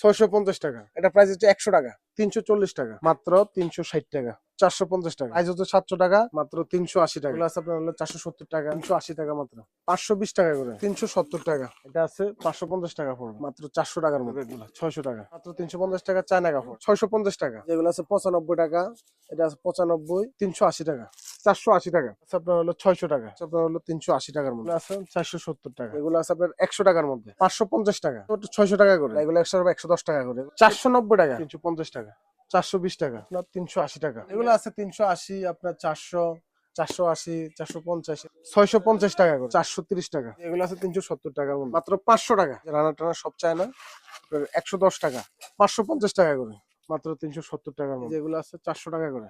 ছয়শো পঞ্চাশ টাকা। এটা প্রাইস হচ্ছে একশো টাকা, তিনশো চল্লিশ টাকা, মাত্র তিনশো ষাট টাকা। চারশো পঞ্চাশ টাকা। প্রাইস হচ্ছে সাতশো টাকা। মাত্র তিনশো আশি টাকা। আপনার হলো চারশো সত্তর টাকা। তিনশো আশি টাকা মাত্র। পাঁচশো বিশ টাকা করে। তিনশো সত্তর টাকা। এটা আছে পাঁচশো পঞ্চাশ টাকা পড়বে। মাত্র চারশো টাকার মধ্যে এগুলো ছয়শো টাকা। মাত্র তিনশো পঞ্চাশ টাকা চায়না কাপড়। ছয়শো পঞ্চাশ টাকা। যেগুলো আছে পঁচানব্বই টাকা। এটা আছে পঁচানব্বই তিনশো আশি টাকা। চারশো আশি টাকা। আপনার হলো ছয়শো টাকা। আপনার হলো তিনশো আশি টাকার মধ্যে আছে চারশো সত্তর টাকা। এগুলো আছে আপনার একশো টাকার মধ্যে। পাঁচশো পঞ্চাশ টাকা। ছয়শো টাকা করে। এগুলো একশো একশো দশ টাকা করে। চারশো নব্বই টাকা। তিনশো পঞ্চাশ টাকা। চারশো বিশ টাকা আপনার তিনশো আশি টাকা। এগুলো আছে তিনশো আশি, আপনার চারশো চারশো আশি, চারশো পঞ্চাশ। ছয়শো পঞ্চাশ টাকা করে, চারশো তিরিশ টাকা। এগুলো আছে তিনশো সত্তর মধ্যে মাত্র পাঁচশো টাকা। রানা টানা সব চায় না একশো দশ টাকা। পাঁচশো পঞ্চাশ টাকা করে, মাত্র তিনশো সত্তর টাকার মধ্যে এগুলো আছে চারশো টাকা করে।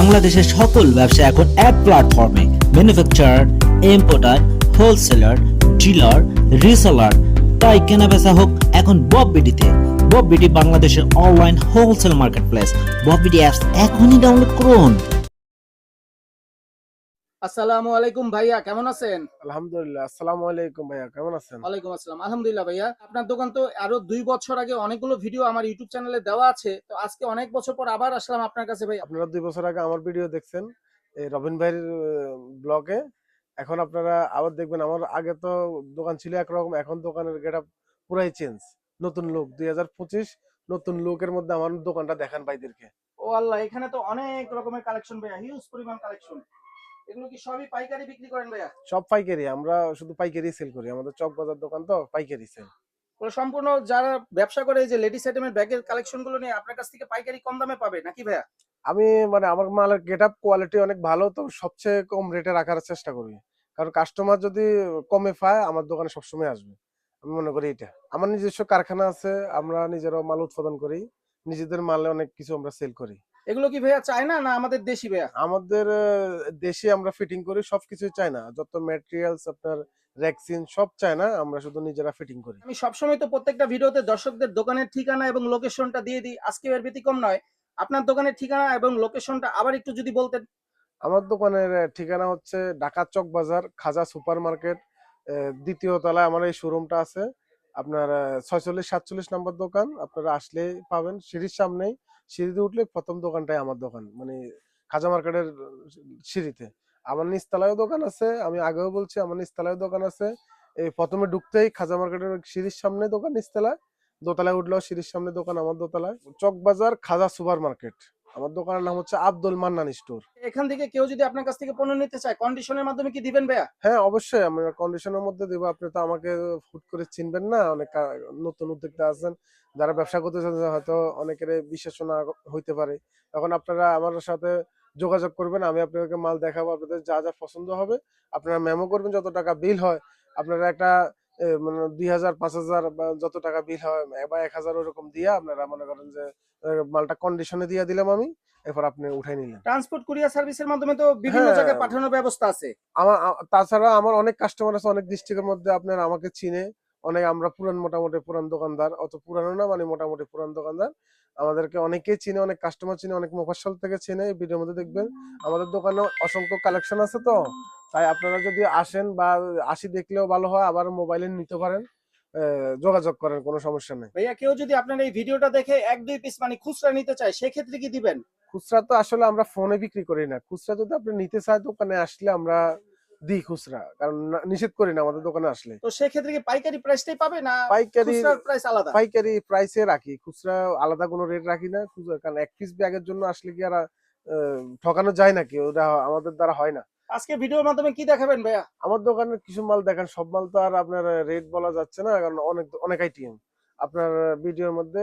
বাংলাদেশের সকল ব্যবসা এখন এক প্ল্যাটফর্মে manufacturer importer wholesaler dealer reseller তাই কেনা বেচা হোক এখন বব বিডিতে বব বিডি বাংলাদেশের online wholesale marketplace Bob BD apps এখনই ডাউনলোড করুন। আসসালামু আলাইকুম ভাইয়া কেমন আছেন? আলহামদুলিল্লাহ আসসালামু আলাইকুম ভাইয়া কেমন আছেন? ওয়ালাইকুম আসসালাম আলহামদুলিল্লাহ ভাইয়া। আপনার দোকান তো আরও দুই বছর আগে অনেকগুলো ভিডিও আমার ইউটিউব চ্যানেলে দেওয়া আছে তো আজকে অনেক বছর পর আবার আসলাম আপনার কাছে ভাই আপনারা দুই বছর আগে আমার ভিডিও দেখছেন এই রবিন ভাইয়ের ব্লগে এখন আপনারা আবার দেখবেন আমার আগে তো দোকান ছিল একরকম এখন দোকানের গেট আপ পুরাই চেঞ্জ নতুন লুক দুই হাজার পঁচিশ নতুন লুকের মধ্যে আমার দোকানটা দেখান ভাইদেরকে। ও আল্লাহ এখানে তো অনেক রকমের কালেকশন ভাইয়া হিউজ পরিমাণ কালেকশন এগুলো কি সবই পাইকারি বিক্রি করেন ভাইয়া? সব পাইকারি আমরা শুধু পাইকারি সেল করি। আমাদের চক বাজার দোকান তো পাইকারি সেল সম্পূর্ণ যারা ব্যবসা করে যে লেডিস আইটেমের ব্যাগের কালেকশনগুলো নিয়ে আপনার কাছ থেকে পাইকারি কম দামে পাবে নাকি ভাইয়া? আমি মানে আমার মালের গেট আপ কোয়ালিটি অনেক ভালো তো সবচেয়ে কম রেটে রাখার চেষ্টা করি। কারণ কাস্টমার যদি কমে পায় আমার দোকানে সবসময় আসবে। আমি মনে করি এটা। আমার নিজস্ব কারখানা আছে আমরা নিজেরাও মাল উৎপাদন করি। নিজেদের মালে অনেক কিছু আমরা সেল করি। এগুলো কি ভাইয়া চায়না না আমাদের দেশি ভাইয়া? আমাদের দেশে আমরা ফিটিং করি সবকিছু চাই না যত ম্যাটেরিয়ালস আপনার র্যাকসিন সব চাই না আমরা শুধু নিজেরা ফিটিং করি। আমি সবসময় তো প্রত্যেকটা ভিডিওতে দর্শকদের দোকানের ঠিকানা এবং লোকেশনটা দিয়ে দিই আজকে এর ব্যতিক্রম নয়। আপনার দোকানের ঠিকানা এবং লোকেশনটা আবার একটু যদি বলতেন। আমার দোকানের ঠিকানা হচ্ছে ঢাকা চক বাজার খাজা সুপার মার্কেট দ্বিতীয় তলায় আমার এই শোরুমটা আছে। আপনার ছয়চল্লিশ, সাতচল্লিশ নম্বর দোকান, আপনারা আসলে পাবেন। সিঁড়ির সামনেই, সিঁড়িতে উঠলে প্রথম দোকানটাই আমার দোকান মানে খাজা মার্কেটের সিঁড়িতে। আমার নিচতলায়ও দোকান আছে, আমি আগেও বলছি, আমার নিচতলায়ও দোকান আছে। এই প্রথমে ঢুকতেই খাজা মার্কেটের সিঁড়ির সামনে দোকান, নিচতলায়। দোতলায় উঠলেও সিঁড়ির সামনে দোকান, আমার দোতলায়। Chawkbazar Khaja super market. আমার দোকানের নাম হচ্ছে আব্দুল মান্নান স্টোর। এখান থেকে কেউ যদি আপনার কাছ থেকে পণ্য নিতে চায় কন্ডিশনের মাধ্যমে কি দিবেন ভাইয়া? হ্যাঁ অবশ্যই। আমি কন্ডিশনের মধ্যে দেবো। আপনি তো আমাকে হুট করে চিনবেন না। অনেক নতুন উদ্যোক্তা আছেন। যারা ব্যবসা করতে চান হয়তো অনেকের বিশেষণা হইতে পারে। তখন আপনারা আমার সাথে যোগাযোগ করবেন। আমি আপনাদেরকে মাল দেখাবো। আপনাদের যা যা পছন্দ হবে আপনারা মেমো করবেন। যত টাকা বিল হয় আপনারা একটা মানে দুই হাজার পাঁচ হাজার বা যত টাকা বিল হয় বা এক হাজার ওরকম দিয়ে আপনারা মনে করেন যে মালটা কন্ডিশনে দিয়ে দিলাম আমি এরপর আপনি উঠাই নিলেন। ট্রান্সপোর্ট কুরিয়ার সার্ভিসের মাধ্যমে তো বিভিন্ন হ্যাঁ। জায়গায় পাঠানোর ব্যবস্থা আছে। আমার তাছাড়া আমার অনেক কাস্টমার আছে অনেক ডিস্ট্রিক্টের মধ্যে আপনার আমাকে চিনে। অনেক আমরা পুরান মোটামুটি পুরান দোকানদার অত পুরানো না মানে মোটামুটি পুরান দোকানদার। আমাদেরকে অনেকেই চিনে অনেক কাস্টমার চিনে অনেক মফস্বল থেকে চিনে এই ভিডিওর মধ্যে দেখবেন। আমাদের দোকানে অসংখ্য কালেকশন আছে তো। তাই আপনারা যদি আসেন বা আসি দেখলেও ভালো হয় আবার মোবাইলে নিতে পারেন যোগাযোগ করেন কোনো সমস্যা নেই। ভাইয়া কেউ যদি আপনার এই ভিডিওটা দেখে এক দুই পিস মানে খুচরা নিতে চায় সেক্ষেত্রে কি দিবেন? খুচরা তো আসলে আমরা ফোনে বিক্রি করি না। খুচরা যদি আপনি নিতে চায় দোকানে আসলে আমরা দিই খুচরা কারণ নিষেধ করি না আমাদের দোকানে আসলে। তো সেক্ষেত্রে কি পাইকারি প্রাইসটাই পাবে না পাইকারি প্রাইস আলাদা? পাইকারি প্রাইসে রাখি খুচরা আলাদা কোনো রেট রাখি না খুচরা কারণ এক পিস ব্যাগের জন্য আসলে কি আর ঠকানো যায় নাকি? ওটা আমাদের দ্বারা হয় না। আজকে ভিডিওর মাধ্যমে কি দেখাবেন ভাইয়া? আমার দোকানে কিছু মাল দেখেন সব মাল তো আর আপনার রেট বলা যাচ্ছে না কারণ অনেক অনেক আইটেম আপনার ভিডিওর মধ্যে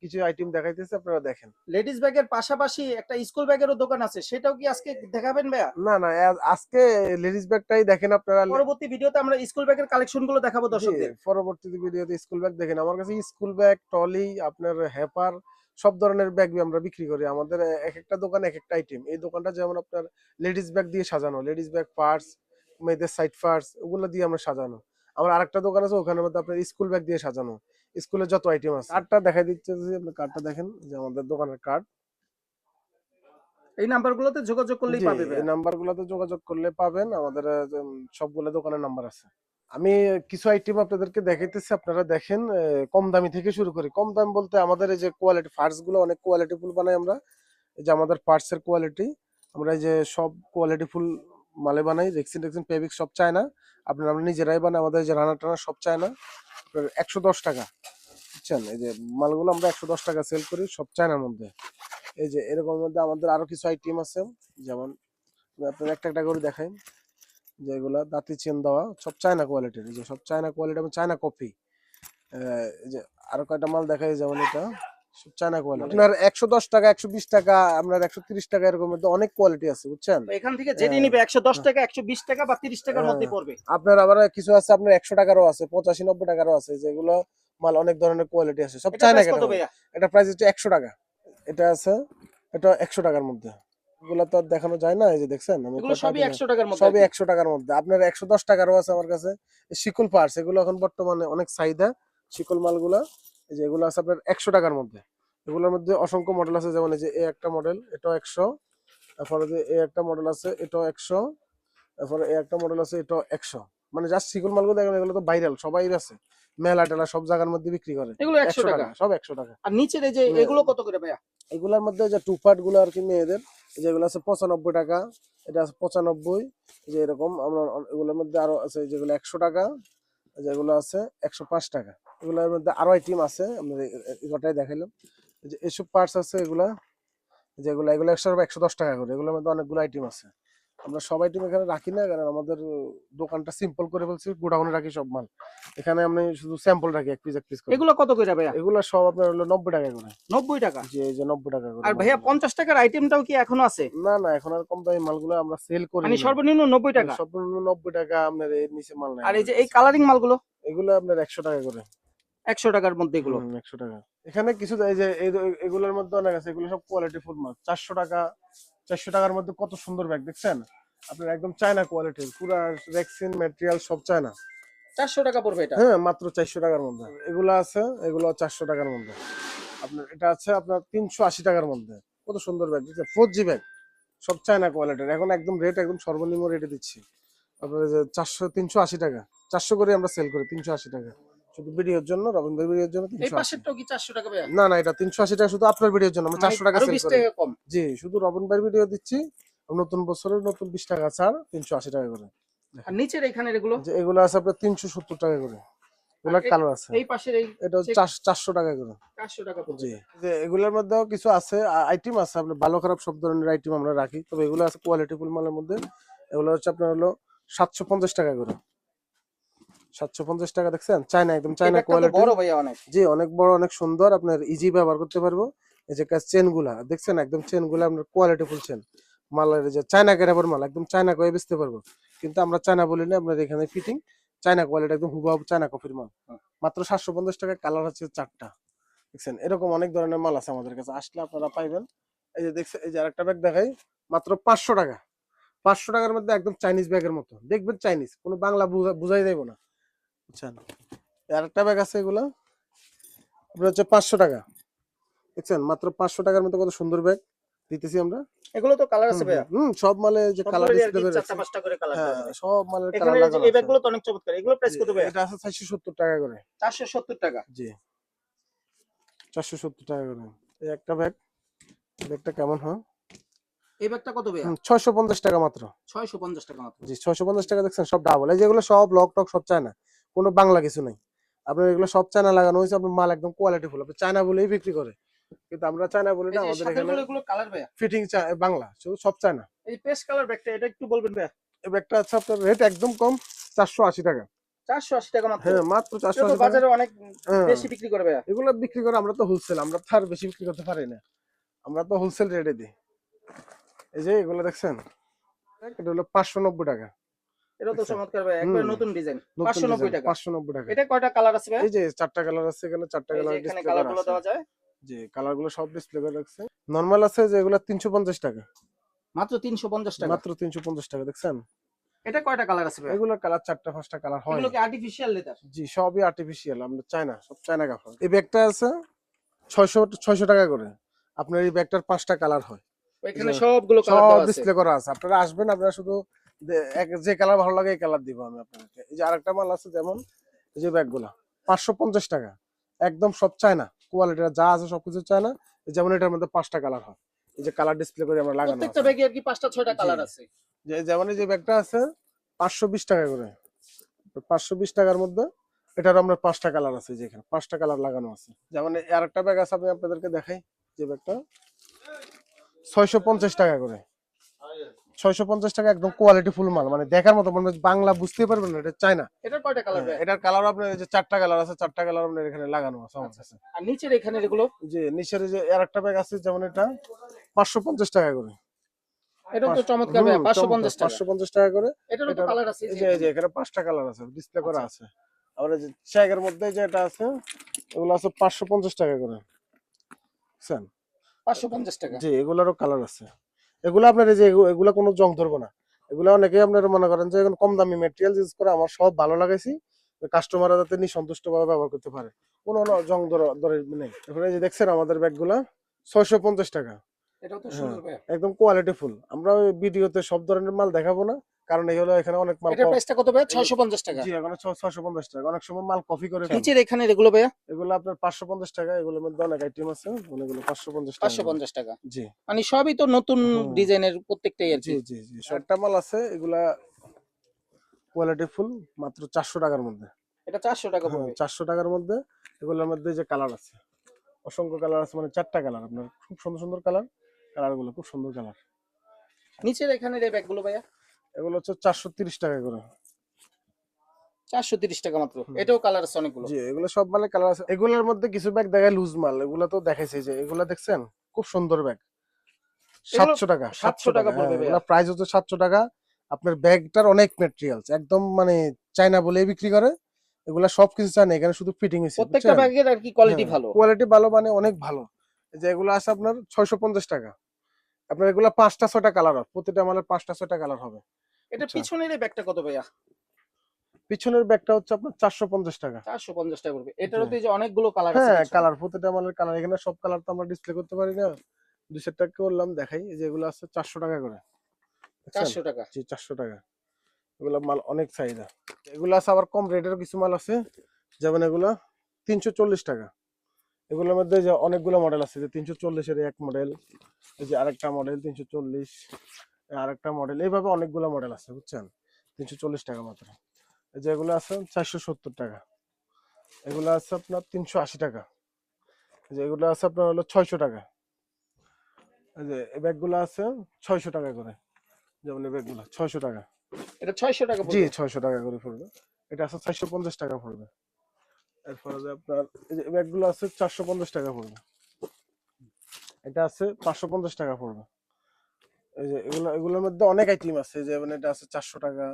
কিছু আইটেম দেখাইতেছে আপনারা দেখেন। লেডিস ব্যাগের পাশাপাশি একটা স্কুল ব্যাগেরও দোকান আছে সেটাও কি আজকে দেখাবেন ভাইয়া? না না আজকে লেডিস ব্যাগটাই দেখেন আপনারা। পরবর্তী ভিডিওতে আমরা স্কুল ব্যাগের কালেকশনগুলো দেখাবো দর্শকদের। পরবর্তী ভিডিওতে স্কুল ব্যাগ দেখেন। আমার কাছে স্কুল ব্যাগ ট্রলি আপনার হ্যাপার সব ধরনের ব্যাগ আমরা বিক্রি করি। আমাদের এক একটা দোকান এক একটা আইটেম এই দোকানটা যেমন আপনার লেডিস ব্যাগ দিয়ে সাজানো লেডিস ব্যাগ পার্টস মেয়েদের সাইড পার্টস ওগুলো দিয়ে আমরা সাজানো। আমার আরেকটা দোকান আছে ওখানের মধ্যে আপনার স্কুল ব্যাগ দিয়ে সাজানো। স্কুলের যত আইটেম আছে। কার্ডটা দেখাই দিচ্ছে আপনি কার্ডটা দেখেন যে আমাদের দোকানের কার্ড এই নাম্বারগুলোতে যোগাযোগ করলেই এই। নাম্বারগুলোতে যোগাযোগ করলে পাবেন। আমাদের সবগুলো দোকানের নাম্বার আছে। আমি কিছু আইটেম আপনাদেরকে দেখাইতেছি, আপনারা দেখেন কম দামি থেকে শুরু করি। কম দাম বলতে আমাদের এই যে কোয়ালিটি পার্টসগুলো অনেক কোয়ালিটি ফুল বানাই আমরা। এই যে আমাদের পার্টস এর কোয়ালিটি আমরা এই যে সব কোয়ালিটি ফুল মালে বানাই রেক্সিন রেক্সিন ফেব্রিক সব চায় না। আপনারা, আমরা নিজেরাই বানাই, আমাদের যে রানা টানা সব চায় না। আপনার একশো দশ টাকা, বুঝছেন? এই যে মালগুলো আমরা একশো দশ টাকা সেল করি, সব চায়নার মধ্যে। এই যে এরকম মধ্যে আমাদের আরও কিছু আইটেম আছে, যেমন আপনার একটা একটা করে দেখাই। যেগুলা দাঁতি চেন দেওয়া সব চায়না কোয়ালিটির যে সব চায়না কোয়ালিটি এবং চায়না কপি যে আরও কয়টা মাল দেখাই যেমন এটা সব চায়না কোয়ালিটি আপনার একশো দশ টাকা একশো বিশ টাকা আপনার একশো তিরিশ টাকা এরকম অনেক কোয়ালিটি আছে বুঝছেন? এখান থেকে যেটি হ্যাঁ। নিবে একশো দশ টাকা একশো বিশ টাকা বা তিরিশ টাকার মধ্যে হ্যাঁ। পড়বে। আপনার আবার কিছু আছে আপনার একশো টাকারও আছে পঁচাশি নব্বই টাকারও আছে যেগুলো মাল অনেক ধরনের কোয়ালিটি আছে। সব চায়না এটা প্রাইস হচ্ছে একশো টাকা। এটা আছে এটা একশো টাকার মধ্যে। এগুলো তো আর দেখানো যায় না এই যে দেখছেন? আমি এগুলো সবই দিলাম। একশো টাকার মধ্যে সবই আর কি। একশো টাকার মধ্যে। আপনার একশো দশ টাকারও আছে আমার কাছে। এই শিকল পার্স এগুলো এখন বর্তমানে অনেক চাহিদা। শিকল মালগুলা এই যে এগুলো আছে আপনার একশো টাকার মধ্যে। এগুলোর মধ্যে অসংখ্য মডেল আছে যেমন এই যে এ একটা মডেল এটাও একশো। তারপরে যে এ একটা মডেল আছে এটাও একশো। তারপরে এ একটা মডেল আছে এটাও একশো। মানে জাস্ট শিকল মালগুলো দেখেন এগুলো তো ভাইরাল সবাই আছে মেলা টেলা সব জায়গার মধ্যে বিক্রি করে। এগুলো একশো টাকা। সব একশো টাকা। আর নিচের এই যে এগুলো কত করে ভাইয়া? এগুলোর মধ্যে যে টু পার্টগুলো আর কি মেয়েদের যেগুলো আছে পঁচানব্বই টাকা এটা আছে পঁচানব্বই যে এরকম আমরা এগুলোর মধ্যে আরও আছে যেগুলো একশো টাকা যেগুলো আছে একশো পাঁচ টাকা। এগুলোর মধ্যে আরও আইটেম আছে আমরা দেখাইলাম। যে এসব পার্টস আছে এগুলা যেগুলো এগুলো একশো একশো দশ টাকা করে এগুলোর মধ্যে অনেকগুলো আইটেম আছে। আমরা সব আইটেম এখানে রাখি না কারণ আমাদের দোকানটা সিম্পল করে বলছি গোডাউনে রাখি সব মাল। এখানে আমি শুধু স্যাম্পল রাখি এক পিস এক পিস এগুলো কত করে ভাইয়া এগুলো সব আপনার হলো নব্বই টাকা করে। নব্বই টাকা? যে এই যে নব্বই টাকা করে আর ভাইয়া। পঞ্চাশ টাকার আইটেমটাও কি এখনও আছে? না না এখন আর কম দামি মালগুলো আমরা সেল করি মানে সর্বনিম্ন নব্বই টাকা? সর্বনিম্ন নব্বই টাকা আপনার এর নিচে মাল নাই। আর এই যে এই কালারিং মালগুলো? এগুলো আপনার একশো টাকা করে। একশো টাকার মধ্যে এগুলো? একশো টাকা। এখানে কিছু এই যে এগুলোর মধ্যে অনেক আছে এগুলো সব কোয়ালিটি ফুল মাল। চারশো টাকা চারশো টাকার মধ্যে কত সুন্দর ব্যাগ দেখছেন? আপনার একদম চায়না কোয়ালিটির পুরো রেক্সিন ম্যাটেরিয়াল সব চায়না চারশো টাকা পড়বে এটা? হ্যাঁ মাত্র চারশো টাকার মধ্যে। এগুলো আছে এগুলো চারশো টাকার মধ্যে। আপনার এটা আছে আপনার তিনশো আশি টাকার মধ্যে। কত সুন্দর ব্যাগ দেখছেন? ফোর জি ব্যাগ সব চায়না কোয়ালিটির এখন একদম রেট একদম সর্বনিম্ন রেটে দিচ্ছি। আপনার চারশো তিনশো আশি টাকা। চারশো করে আমরা সেল করি তিনশো আশি টাকা। শুধু ভিডিওর জন্য রবীন্দ্র ভিডিওর জন্য এই পাশেরটাও কি চারশো টাকা ভাইয়া না না এটা তিনশো আশি টাকা শুধু আপনার ভিডিওর জন্য আমরা চারশো টাকা আরও সেল করি। কম। জি শুধু রবীন্দ্র ভিডিও দিচ্ছি নতুন বছরের নতুন বিশ টাকা ছাড় তিনশো আশি টাকা করে। আর নিচের এখানে এগুলো? যে এগুলো আছে আপনার তিনশো সত্তর টাকা করে। এগুলো কালার আছে। এই পাশের এই এটা টাকা করে। চারশো টাকা জি। যে এগুলোর মধ্যেও কিছু আছে আইটেম আছে আপনার ভালো খারাপ সব ধরনের আইটেম আমরা রাখি। তবে এগুলো আছে কোয়ালিটি ফুল মালের মধ্যে। এগুলো হচ্ছে আপনার হলো সাতশো পঞ্চাশ টাকা করে। সাতশো পঞ্চাশ টাকা দেখছেন? চায়না একদম চায়না কোয়ালিটি বড় ভাইয়া অনেক। জি অনেক বড় অনেক সুন্দর। আপনার ইজি ব্যবহার করতে পারব। এই যে চেনগুলা দেখছেন? একদম চেনগুলা আপনার কোয়ালিটি ফুল চেন মালের যে চায়না কেরাবার মাল একদম চায়না করে বেচতে পারব। কিন্তু আমরা চায়না বলি না আপনার এখানে ফিটিং চায়না কোয়ালিটি একদম হুবাহু চায়না কফির মাল। মাত্র সাতশো পঞ্চাশ টাকা কালার হচ্ছে চারটা। দেখছেন? এরকম অনেক ধরনের মাল আছে আমাদের কাছে। আসলে আপনারা পাইবেন। এই যে দেখছেন এই যে আরেকটা ব্যাগ দেখাই। মাত্র পাঁচশো টাকা। পাঁচশো টাকার মধ্যে একদম চাইনিজ ব্যাগের মতো। দেখবেন চাইনিজ কোনো বাংলা বুঝা- বুঝাই দেবো না। বুঝছেন? আরেকটা ব্যাগ আছে এগুলা। আপনার হচ্ছে পাঁচশো টাকা। দেখছেন? মাত্র পাঁচশো টাকার মতো কত সুন্দর ব্যাগ দিতেছি আমরা। এগুলো তো কালার আছে ভাইয়া। হুম, সব মালে যে কালার ডিসপ্লে করে চারটা পাঁচটা করে কালার হ্যাঁ সব মালের কালার লাগানো এই ব্যাগগুলো তো অনেক চমৎকার। এগুলো প্রাইস কত জি, এটা আছে চারশো সত্তর টাকা করে। টাকা? জি। টাকা এই একটা ব্যাগ ব্যাগটা কেমন হয়? এই ব্যাগটা কত ভাইয়া? ছয়শো পঞ্চাশ টাকা মাত্র। ছয়শো পঞ্চাশ টাকা মাত্র। জি টাকা দেখছেন সব ডাবল এই যেগুলো সব লক টক সব চায়না। কোনো বাংলা কিছু নাই। আপনার এগুলো সব চায়না লাগানো হয়েছে আপনার মাল একদম কোয়ালিটি ফুল আপনি চায়না বলেই বিক্রি করে। কিন্তু আমরা চায়না বলি না আমাদের এখানে ফিটিং বাংলা শুধু সব চায়না। এই পেস্ট কালার ব্যাগটা এটা একটু বলবেন ভাইয়া। এই ব্যাগটা আছে আপনার রেট একদম কম চারশো আশি টাকা। চারশো আশি টাকা মাত্র? হ্যাঁ আশি টাকা। বাজারে অনেক হ্যাঁ। বেশি বিক্রি করে এগুলো বিক্রি করে আমরা তো হোলসেল আমরা বেশি বিক্রি করতে পারি না। আমরা তো হোলসেল রেটে দিই। এই যে এগুলো দেখছেন? এটা হলো পাঁচশো নব্বই টাকা। এটা তো আচ্ছা। চমৎকার একবার নতুন ডিজাইন টাকা। পাঁচশো নব্বই টাকা। এটা কয়টা কালার আছে ভাইয়া এই যে চারটা কালার আছে এখানে চারটা কালার এখানে ডিসপ্লে কালার করা গুলো আছে। দেওয়া যায়। যে কালার সব ডিসপ্লে করে রাখছে। নরমাল আছে যে এগুলো টাকা। মাত্র তিনশো পঞ্চাশ টাকা। মাত্র তিনশো পঞ্চাশ টাকা দেখছেন? এটা কয়টা কালার আছে ভাই এগুলোর কালার চারটা পাঁচটা কালার হয়। এগুলো কি আর্টিফিশিয়াল লেদার জি সবই আর্টিফিশিয়াল আমরা চায়না সব চায়না কাপড় এই ব্যাগটা আছে টাকা করে। আপনার এই ব্যাগটার পাঁচটা কালার হয়। এখানে সবগুলো কালার সব দেওয়া আছে। ডিসপ্লে করা আছে। আপনারা আসবেন আপনারা শুধু যে কালার ভালো লাগে এই কালার দিব আমি আপনাদেরকে এই যে আরেকটা মাল আছে যেমন এই যে ব্যাগগুলা পাঁচশো পঞ্চাশ টাকা। একদম সব চায়না কোয়ালিটি যা আছে সবকিছু চায়না। এই যেমন এটার মধ্যে পাঁচটা কালার হয়। এই যে কালার ডিসপ্লে করে আমরা লাগানো প্রত্যেকটা ব্যাগে আর কি পাঁচটা ছয়টা কালার আছে। যে যেমন এই যে ব্যাগটা আছে পাঁচশো বিশ টাকা করে। পাঁচশো বিশ টাকার মধ্যে এটার আমরা পাঁচটা কালার আছে যেখানে পাঁচটা কালার লাগানো আছে। যেমন এই আরেকটা ব্যাগ আছে আমি আপনাদেরকে দেখাই। যে ব্যাগটা ছয়শো পঞ্চাশ টাকা করে। ছয়শো পঞ্চাশ টাকা একদম কোয়ালিটি ফুল মাল। মানে দেখার মতো মানে বাংলা বুঝতে পারবেন না এটা চায়না। এটার কয়টা কালার এটার কালার আপনার যে চারটা কালার আছে চারটা কালার আপনার এখানে লাগানো আছে আমার কাছে। আর নিচের এখানে এগুলো? যে নিচের যে আরেকটা ব্যাগ আছে যেমন এটা পাঁচশো পঞ্চাশ টাকা করে। এটা তো চমৎকার ভাই হুম, পাঁচশো চমৎকার, পঞ্চাশ টাকা। 550 টাকা করে। এটারও তো কালার আছে এই যে এখানে পাঁচটা কালার আছে ডিসপ্লে করা আছে। আর এই যে চেকের মধ্যে যে এটা আছে এগুলো আছে পাঁচশো পঞ্চাশ টাকা করে। পাঁচশো পঞ্চাশ টাকা। জি এগুলারও কালার আছে। এগুলো আপনার এই যে এগুলো কোনো জং ধরবো না। এগুলো অনেকেই আপনারা মনে করেন যে এখন কম দামি মেটেরিয়াল ইউজ করে আমার সব ভালো লাগাইছি। কাস্টমাররা যাতে নিঃসন্তুষ্ট ভাবে ব্যবহার করতে পারে। কোনো জং ধর- নেই। এখন এই যে দেখছেন আমাদের ব্যাগগুলা ছয়শো পঞ্চাশ টাকা। হ্যাঁ। একদম কোয়ালিটি ফুল আমরা ওই ভিডিওতে সব ধরনের মাল দেখাবো না। কারণ এই হলো এখানে অনেক মাল কম- প্রাইসটা কত ভাই ছয়শো পঞ্চাশ টাকা। জি এখন ছয়শো পঞ্চাশ টাকা। অনেক সময় মাল কপি করে। নিচের এখানে এগুলো ভাইয়া? এগুলো আপনার পাঁচশো পঞ্চাশ টাকা এগুলোর মধ্যে অনেক আইটেম আছে অনেকগুলো পাঁচশো পঞ্চাশ টাকা। পাঁচশো পঞ্চাশ টাকা। জি। মানে সবই তো নতুন ডিজাইনের প্রত্যেকটাই আর জি জি জি। একটা মাল আছে এগুলা কোয়ালিটি ফুল মাত্র চারশো টাকার মধ্যে। এটা চারশো টাকা পড়বে। চারশো টাকার মধ্যে এগুলোর মধ্যে যে কালার আছে অসংখ্য কালার আছে মানে চারটা কালার আপনার খুব সুন্দর সুন্দর কালার কালারগুলো খুব সুন্দর কালার নিচের এখানে এই ব্যাগগুলো ভাইয়া? এগুলো হচ্ছে চারশো তিরিশ টাকা করে। চারশো তিরিশ টাকা মাত্র। এটাও কালার আছে অনেকগুলো। জি এগুলো সব মালে কালার আছে। এগুলোর মধ্যে কিছু ব্যাগ দেখায় লুজ মাল। এগুলো তো দেখাইছে যে এগুলো দেখছেন? খুব সুন্দর ব্যাগ সাতশো টাকা 700 টাকা পড়বে ভাইয়া। প্রাইস হচ্ছে সাতশো টাকা। আপনার ব্যাগটার অনেক মেটেরিয়ালস একদম মানে চায়না বলে বিক্রি করে। এগুলা সবকিছু চায়না এখানে শুধু ফিটিং হয়েছে প্রত্যেকটা ব্যাগের আর কি কোয়ালিটি ভালো। কোয়ালিটি ভালো মানে অনেক ভালো। এই যে এগুলো আছে আপনার ছয়শো পঞ্চাশ টাকা। আপনার এগুলা পাঁচটা ছয়টা কালার হবে। প্রতিটা মালের পাঁচটা ছয়টা কালার হবে। এটা আচ্ছা। পিছনের এই ব্যাগটা কত ভাইয়া? পিছনের ব্যাগটা হচ্ছে আপনার চারশো পঞ্চাশ টাকা। চারশো পঞ্চাশ টাকা পড়বে এটারও তো অনেকগুলো কালার আছে হ্যাঁ। কালার প্রতিটা মালের কালার এখানে সব কালার তো আমরা ডিসপ্লে করতে পারি না। দুশো টাকা করলাম দেখাই। এই যে এগুলো আছে চারশো টাকা করে? চারশো টাকা। জি চারশো টাকা। এগুলো মাল অনেক চাহিদা। এগুলো আছে আবার কম রেটের কিছু মাল আছে। যেমন এগুলো তিনশো চল্লিশ টাকা। এগুলোর মধ্যে যে অনেকগুলো মডেল আছে যে তিনশো চল্লিশের এক মডেল এই যে আরেকটা মডেল তিনশো চল্লিশ। আরেকটা মডেল এইভাবে অনেকগুলো মডেল আছে বুঝছেন? তিনশো চল্লিশ টাকা মাত্র। যেগুলো আছে চারশো সত্তর টাকা। এগুলো আছে আপনার তিনশো আশি টাকা। এই যে এগুলো আছে আপনার হলো ছয়শো টাকা। যে এই ব্যাগগুলো আছে ছয়শো টাকা করে। যেমন এই ব্যাগগুলো ছয়শো টাকা। এটা ছয়শো টাকা জি ছয়শো টাকা করে পড়বে। এটা আছে চারশো পঞ্চাশ টাকা পড়বে। এরপরে যে আপনার এই যে ব্যাগগুলো আছে চারশো পঞ্চাশ টাকা পড়বে। এটা আছে পাঁচশো পঞ্চাশ টাকা পড়বে। এই যে এগুলো এগুলোর মধ্যে অনেক আইটেম আছে যে মানে এটা আছে চারশো টাকা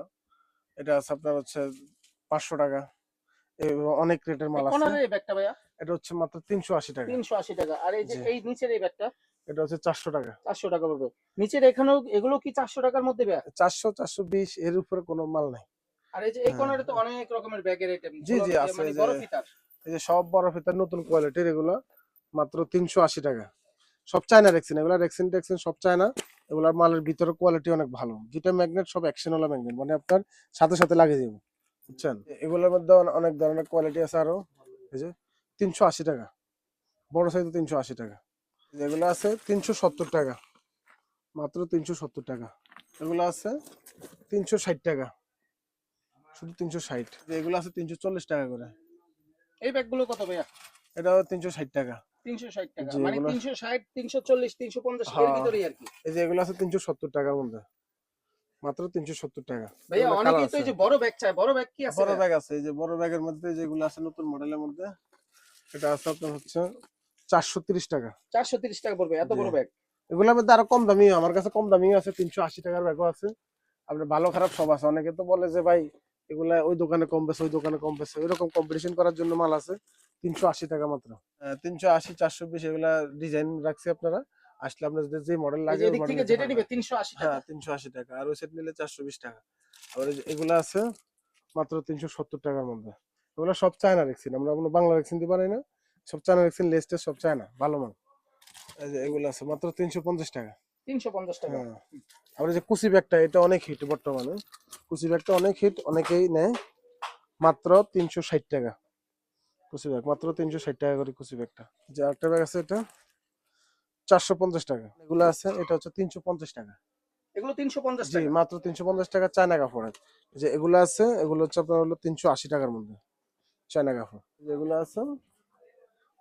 এটা আছে আপনার হচ্ছে পাঁচশো টাকা অনেক রেটের মাল আছে। এই ব্যাগটা ভাইয়া? এটা হচ্ছে মাত্র তিনশো আশি টাকা। তিনশো আশি টাকা। আর এই যে এই নিচের এই ব্যাগটা? এটা হচ্ছে চারশো টাকা। চারশো টাকা পড়বে। নিচের এখানেও এগুলো কি চারশো টাকার মধ্যে ব্যাগ চারশো চারশো বিশ এর উপরে কোনো মাল নাই। আর এই যে এই হ্যাঁ। তো অনেক রকমের ব্যাগের আইটেম জি, জি, আছে, মানে এই যে- বড় ফিতার। এই যে সব বড় ফিতার নতুন কোয়ালিটির এগুলো মাত্র তিনশো আশি টাকা। সব চায়না রেক্সিন এগুলো রেক্সিন টেক্সিন সব চায়না এগুলোর মালের ভিতরে কোয়ালিটি অনেক ভালো। যেটা ম্যাগনেট সব অ্যাকশন ওলা ম্যাগনেট মানে আপনার সাথে সাথে লাগিয়ে যাবে বুঝছেন? এগুলোর মধ্যে অনেক ধরনের কোয়ালিটি আছে আরও। এই যে তিনশো আশি টাকা। বড় সাইজ তিনশো আশি টাকা। এগুলো আছে তিনশো সত্তর টাকা। মাত্র তিনশো সত্তর টাকা। এগুলো আছে তিনশো ষাট টাকা। শুধু তিনশো ষাট। এগুলো আছে তিনশো চল্লিশ টাকা করে। এই ব্যাগগুলো কত ভাইয়া? এটা তিনশো ষাট টাকা। টাকা। মানে এর হ্যাঁ। ভিতরেই আর কি। এই যে এগুলো আছে তিনশো সত্তর টাকার মধ্যে। মাত্র তিনশো সত্তর টাকা। ভাইয়া অনেকেই তো এই যে বড় ব্যাগ চায়। বড় ব্যাগ কি আছে? বড় ব্যাগ আছে। এই যে বড় ব্যাগের মধ্যে যেগুলো আছে নতুন মডেলের মধ্যে এটা আছে আপনার হচ্ছে চারশো তিরিশ টাকা। চারশো তিরিশ টাকা পড়বে এত বড় ব্যাগ এগুলোর মধ্যে আরও কম দামি আমার কাছে কম দামিও আছে তিনশো আশি টাকার ব্যাগও আছে। আপনার ভালো খারাপ সব আছে। অনেকে তো বলে যে ভাই এগুলা ওই দোকানে কম বেছে ওই দোকানে কম বেছে ওইরকম কম্পিটিশন করার জন্য মাল আছে। তিনশো আশি টাকা মাত্র। তিনশো আশি চারশো বিশ এগুলা ডিজাইন রাখছি আপনারা। আসলে আপনার যে- যে মডেল লাগে যেটা নিবে তিনশো আশি টাকা। হ্যাঁ তিনশো আশি টাকা। আর ওই সেট নিলে চারশো বিশ টাকা। আবার এগুলো আছে মাত্র তিনশো সত্তর টাকার মধ্যে। এগুলো সব চায়না রেক্সিন আমরা কোনো বাংলা রেক্সিন দিতে পারি না। সব চায়না রেক্সিন লেস্টে সব চায়না ভালো মাল। এই যে এগুলো আছে মাত্র তিনশো পঞ্চাশ টাকা। তিনশো পঞ্চাশ টাকা। হ্যাঁ। আবার যে কুচি ব্যাগটা এটা অনেক হিট বর্তমানে। কুচি ব্যাগটা অনেক হিট অনেকেই নেয়। মাত্র তিনশো ষাট টাকা। কুচি ব্যাগ মাত্র তিনশো ষাট টাকা করে কুচি ব্যাগটা যে একটা ব্যাগ আছে এটা চারশো পঞ্চাশ টাকা। এগুলো আছে এটা হচ্ছে তিনশো পঞ্চাশ টাকা। এগুলো তিনশো পঞ্চাশ জি মাত্র তিনশো পঞ্চাশ টাকা চায়না কাপড়ের। যে এগুলো আছে এগুলো হচ্ছে আপনার হলো তিনশো আশি টাকার মধ্যে চায়না কাপড়। যেগুলো আছে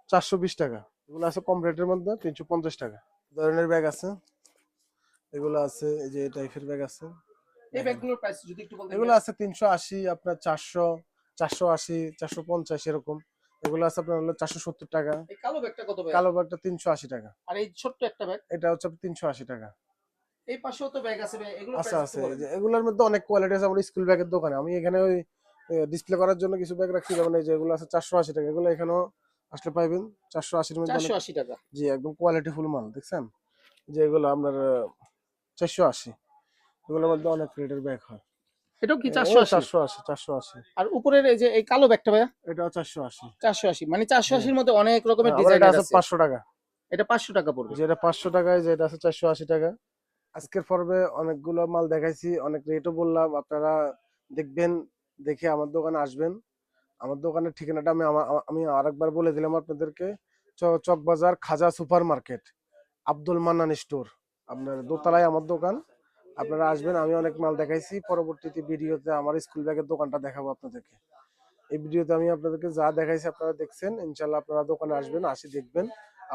চারশো বিশ টাকা। এগুলো আছে কম রেটের মধ্যে তিনশো পঞ্চাশ টাকা। ধরনের ব্যাগ আছে। এগুলো আছে এই যে টাইপের ব্যাগ আছে। এই ব্যাগগুলোর প্রাইস যদি একটু বলতেন। এগুলো আছে তিনশো আশি আপনার চারশো চারশো আশি চারশো পঞ্চাশ এরকম। এগুলো আছে আপনার হলো চারশো সত্তর টাকা। কালো ব্যাগটা কত কালো ব্যাগটা তিনশো আশি টাকা। আর এই ছোট্ট একটা ব্যাগ? এটা হচ্ছে তিনশো আশি টাকা। এই পাশেও তো ব্যাগ আছে এগুলো আছে যে এগুলোর মধ্যে অনেক কোয়ালিটি আছে আমার স্কুল ব্যাগের দোকানে। আমি এখানে ওই ডিসপ্লে করার জন্য কিছু ব্যাগ রাখছি যেমন এই যে এগুলো আছে চারশো আশি টাকা। এগুলো এখানেও আসলে পাইবেন। চারশো আশির মধ্যে চারশো আশি টাকা। জি একদম কোয়ালিটি ফুল মাল দেখছেন? যে এগুলো আপনার চারশো আশি। এগুলোর মধ্যে অনেক রেটের ব্যাগ হয়। এটাও কি চারশো আশি? চারশো আশি চারশো আশি। আর উপরের এই যে এই কালো ব্যাগটা ভাইয়া? এটাও চারশো আশি। চারশো আশি। মানে চারশো আশির মধ্যে অনেক রকমের ডিজাইন আছে আছে। পাঁচশো টাকা। এটা পাঁচশো টাকা পড়বে। যেটা পাঁচশো টাকায় যেটা আছে চারশো আশি টাকা। আজকের পর্বে অনেকগুলো মাল দেখাইছি অনেক রেটও বললাম। আপনারা দেখবেন দেখে আমার দোকানে আসবেন। আমার দোকানের ঠিকানাটা আমি আমা- আরেকবার বলে দিলাম আপনাদেরকে। Chawkbazar Khaja super market Abdul Mannan store আপনার দোতলায় আমার দোকান। আপনারা আসবেন, আমি অনেক মাল দেখাইছি। পরবর্তীতে ভিডিওতে আমার স্কুল ব্যাগের দোকানটা দেখাবো আপনাদেরকে। এই ভিডিওতে আমি আপনাদেরকে যা দেখাইছি আপনারা দেখছেন ইনশাল্লাহ আপনারা দোকানে আসবেন, আসি দেখবেন।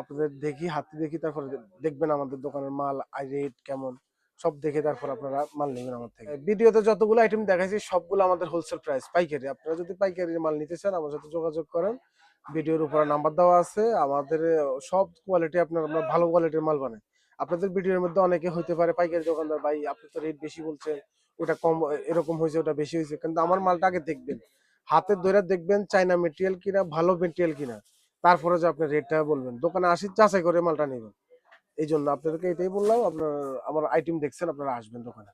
আপনাদের দেখি, হাতে দেখি, তারপরে দেখবেন আমাদের দোকানের মাল, আই রেট কেমন, সব দেখে তারপর আপনারা মাল নেবেন আমার থেকে। ভিডিওতে যতগুলো আইটেম দেখাইছি, সবগুলো আমাদের হোলসেল প্রাইস পাইকারি। আপনারা যদি পাইকারি মাল নিতে চান, আমার সাথে যোগাযোগ করেন। ভিডিওর উপরে নাম্বার দেওয়া আছে, আমাদের, সব কোয়ালিটি আপনার আমরা ভালো কোয়ালিটির মাল বানাই। আপনাদের ভিডিওর মধ্যে অনেকে হইতে পারে পাইকারি দোকানদার, ভাই, আপনি তো রেট বেশি বলছেন, ওটা কম এরকম হয়েছে, ওটা বেশি হয়েছে। কিন্তু আমার মালটা আগে দেখবেন। হাতে ধরে দেখবেন চাইনা মেটেরিয়াল কিনা, ভালো মেটেরিয়াল কিনা, তারপরে যে আপনি রেটটা বলবেন। দোকানে আসি যাচাই করে মালটা নেবেন। এই জন্য আপনাদেরকে এটাই বললাম, আপনার, আমার আইটেম দেখছেন, আপনারা আসবেন দোকানে।